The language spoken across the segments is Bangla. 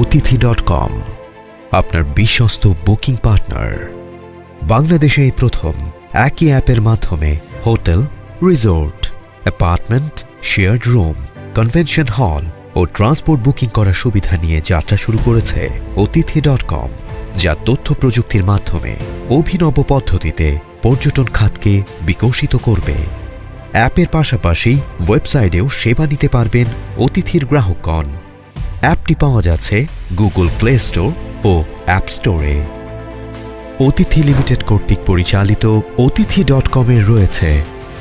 অতিথি ডট কম, আপনার বিশ্বস্ত বুকিং পার্টনার। বাংলাদেশে এই প্রথম একই অ্যাপের মাধ্যমে hotel, resort, apartment, shared room, convention hall ও ট্রান্সপোর্ট বুকিং করার সুবিধা নিয়ে যাত্রা শুরু করেছে অতিথি ডট কম, যা তথ্য প্রযুক্তির মাধ্যমে অভিনব পদ্ধতিতে পর্যটন খাতকে বিকশিত করবে। অ্যাপের পাশাপাশি ওয়েবসাইটেও সেবা নিতে পারবেন অতিথির গ্রাহকগণ। অ্যাপটি পাওয়া যাচ্ছে গুগল প্লে স্টোর ও অ্যাপ স্টোরে। অতিথি লিমিটেড কর্তৃক পরিচালিত অতিথি ডট কমের রয়েছে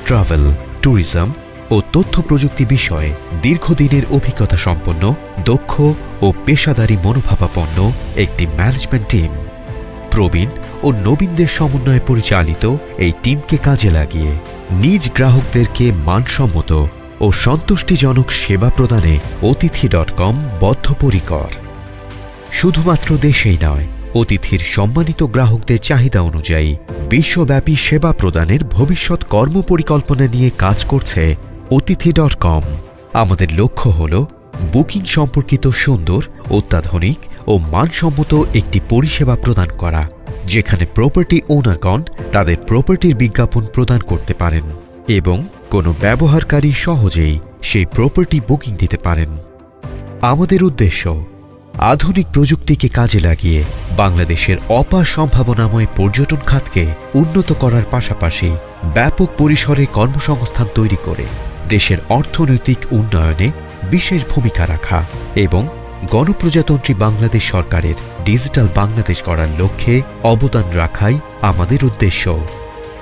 ট্রাভেল, ট্যুরিজম ও তথ্য প্রযুক্তি বিষয়ে দীর্ঘদিনের অভিজ্ঞতা সম্পন্ন, দক্ষ ও পেশাদারী মনোভাবাপন্ন একটি ম্যানেজমেন্ট টিম প্রবীণ ও নবীনদের সমন্বয়ে পরিচালিত এই টিমকে কাজে লাগিয়ে নিজ গ্রাহকদেরকে মানসম্মত ও সন্তুষ্টিজনক সেবা প্রদানে অতিথি ডট কম বদ্ধপরিকর। শুধুমাত্র দেশেই নয়, অতিথির সম্মানিত গ্রাহকদের চাহিদা অনুযায়ী বিশ্বব্যাপী সেবা প্রদানের ভবিষ্যৎ কর্মপরিকল্পনা নিয়ে কাজ করছে অতিথি ডট কম। আমাদের লক্ষ্য হল বুকিং সম্পর্কিত সুন্দর, অত্যাধুনিক ও মানসম্মত একটি পরিষেবা প্রদান করা, যেখানে প্রপার্টি ওনারগণ তাদের প্রপার্টির বিজ্ঞাপন প্রদান করতে পারেন এবং কোনো ব্যবহারকারী সহজেই সেই প্রপার্টি বুকিং দিতে পারেন। আমাদের উদ্দেশ্য, আধুনিক প্রযুক্তিকে কাজে লাগিয়ে বাংলাদেশের অপার সম্ভাবনাময় পর্যটন খাতকে উন্নত করার পাশাপাশি ব্যাপক পরিসরে কর্মসংস্থান তৈরি করে দেশের অর্থনৈতিক উন্নয়নে বিশেষ ভূমিকা রাখা এবং গণপ্রজাতন্ত্রী বাংলাদেশ সরকারের ডিজিটাল বাংলাদেশ করার লক্ষ্যে অবদান রাখাই আমাদের উদ্দেশ্য।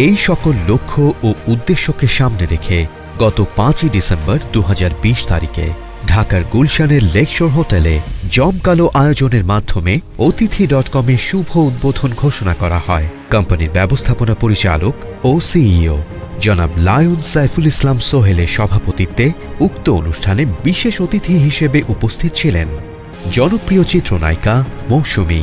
এই সকল লক্ষ্য ও উদ্দেশ্যকে সামনে রেখে গত পাঁচই ডিসেম্বর দু হাজার বিশ তারিখে ঢাকার গুলশানের লেকশোর হোটেলে জমকালো আয়োজনের মাধ্যমে অতিথি ডট কমের শুভ উদ্বোধন ঘোষণা করা হয়। কোম্পানির ব্যবস্থাপনা পরিচালক ও সিইও জনাব লায়ন সাইফুল ইসলাম সোহেলের সভাপতিত্বে উক্ত অনুষ্ঠানে বিশেষ অতিথি হিসেবে উপস্থিত ছিলেন জনপ্রিয় চিত্রনায়িকা মৌসুমী।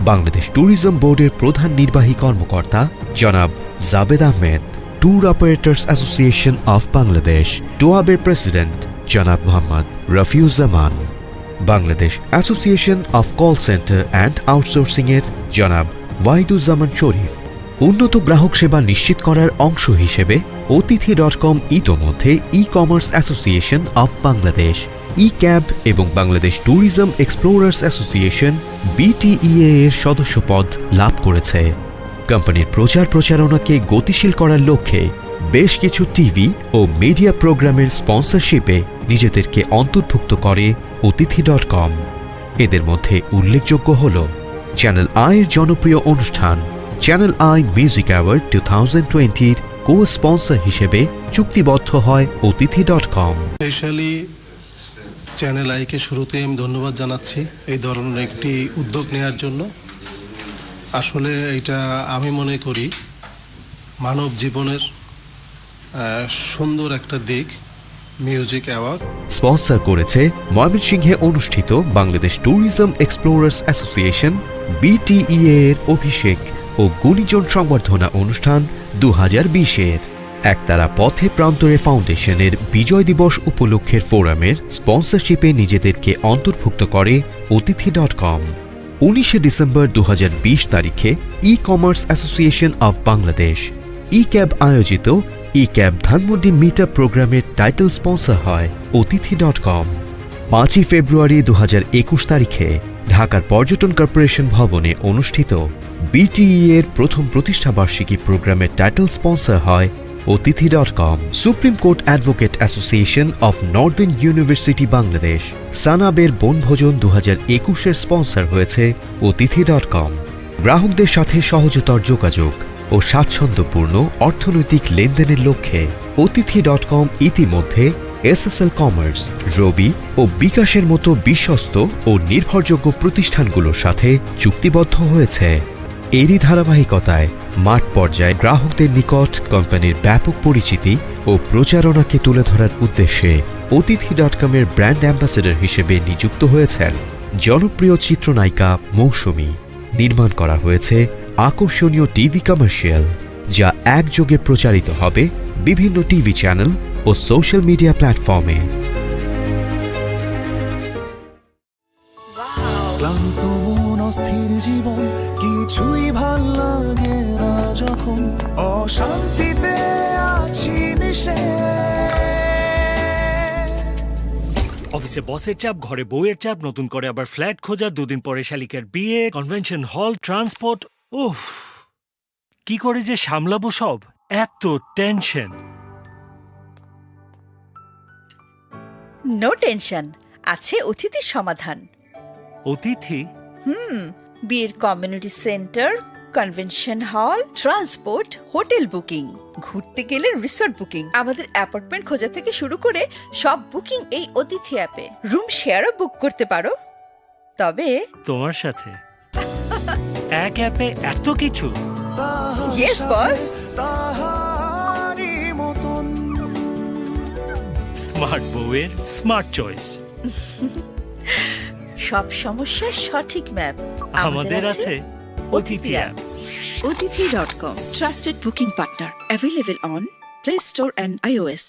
বাংলাদেশ ট্যুরিজম বোর্ডের প্রধান নির্বাহী কর্মকর্তা জনাব Javed Ahmed tour operators association of Bangladesh টোয়াবের president জনাব Mohammad Rafiuzzaman Bangladesh association of call centre and আউটসোর্সিংয়ের জনাব ওয়াহিদুজ্জামান শরীফ। উন্নত গ্রাহক সেবা নিশ্চিত করার অংশ হিসেবে অতিথি ডট কম ইতোমধ্যে E commerce association of Bangladesh E CAB এবং Bangladesh tourism explorers association BTEA এর সদস্যপদ লাভ করেছে। কোম্পানির প্রচার প্রচারণাকে গতিশীল করার লক্ষ্যে বেশ কিছু টিভি ও মিডিয়া প্রোগ্রামের স্পন্সরশিপে নিজেদেরকে অন্তর্ভুক্ত করে অতিথি ডট কম। এদের মধ্যে উল্লেখযোগ্য হল চ্যানেল আইয়ের জনপ্রিয় অনুষ্ঠান, channel I music award two thousand টোয়েন্টির কো স্পন্সর হিসেবে চুক্তিবদ্ধ হয় অতিথি ডট কম। স্পেশালি চ্যানেল আইকে শুরুতে আমি ধন্যবাদ জানাচ্ছি এই ধরনের একটি উদ্যোগ নেওয়ার জন্য। আসলে এটা আমি মনে করি মানব জীবনের সুন্দর একটা দিক মিউজিক অ্যাওয়ার্ড স্পন্সর করেছে ময়মনসিংহে অনুষ্ঠিত Bangladesh tourism explorers association BTEA এর অভিষেক ও গুণীজন সংবর্ধনা অনুষ্ঠান দু হাজার বিশের। একতারা পথে প্রান্তরে ফাউন্ডেশনের বিজয় দিবস উপলক্ষের ফোরামের স্পন্সরশিপে নিজেদেরকে অন্তর্ভুক্ত করে অতিথি ডট কম। উনিশে ডিসেম্বর দু হাজার বিশ তারিখে e commerce association of Bangladesh e CAB আয়োজিত ই ক্যাব ধানমন্ডি মিটা প্রোগ্রামের টাইটেল স্পন্সর হয় অতিথি ডট কম পাঁচই ফেব্রুয়ারি দু একুশ তারিখে ঢাকার পর্যটন কর্পোরেশন ভবনে অনুষ্ঠিত বিটিই এর প্রথম প্রতিষ্ঠাবার্ষিকী প্রোগ্রামের টাইটেল স্পন্সর হয় Otithi dot com supreme court advocate association of northern university Bangladesh সানাবের বনভোজন দু হাজার একুশের স্পন্সর হয়েছে অতিথি ডট কম। গ্রাহকদের সাথে সহজতর যোগাযোগ ও স্বাচ্ছন্দ্যপূর্ণ অর্থনৈতিক লেনদেনের লক্ষ্যে অতিথি ডট কম ইতিমধ্যে এসএসএল কমার্স রবি ও বিকাশের মতো বিশ্বস্ত ও নির্ভরযোগ্য প্রতিষ্ঠানগুলোর সাথে চুক্তিবদ্ধ হয়েছে। এরই ধারাবাহিকতায় মাঠ পর্যায়ে গ্রাহকদের নিকট কোম্পানির ব্যাপক পরিচিতি ও প্রচারণাকে তুলে ধরার উদ্দেশ্যে অতিথি ডট কমের ব্র্যান্ড অ্যাম্বাসেডর হিসেবে নিযুক্ত হয়েছেন জনপ্রিয় চিত্রনায়িকা মৌসুমী। নির্মাণ করা হয়েছে আকর্ষণীয় টিভি কমার্শিয়াল, যা একযোগে প্রচারিত হবে বিভিন্ন টিভি চ্যানেল ও সোশ্যাল মিডিয়া প্ল্যাটফর্মে। ক্লান্ত মন অস্থির জীবন কিছুই ভালো লাগে না যখন। অশান্তিতে আছি মিশে। অফিসে বসের চাপ ঘরে বউয়ের চাপ নতুন করে আবার ফ্ল্যাট খোঁজা দুদিন পরে শালিকের বিয়ে কনভেনশন হল ট্রান্সপোর্ট উফ কি করে যে সামলাবো সব? এত টেনশন। নো টেনশন আছে অতিথির সমাধান। অতিথি? হুম বিয়ের community centre convention hall transport hotel booking. ঘুরতে গেলে রিসোর্ট বুকিং। আমাদের অ্যাপার্টমেন্ট খোঁজা থেকে শুরু করে সব বুকিং এই অতিথি অ্যাপে। রুম শেয়ারও বুক করতে পারো। তবে তোমার সাথে। এক অ্যাপে এত কিছু। ইয়েস বস স্মার্ট বউয়ের স্মার্ট চয়েস। সব সমস্যার সঠিক ম্যাপ আমাদের আছে Otithi app. Otithi dot com trusted booking partner available on play store and iOS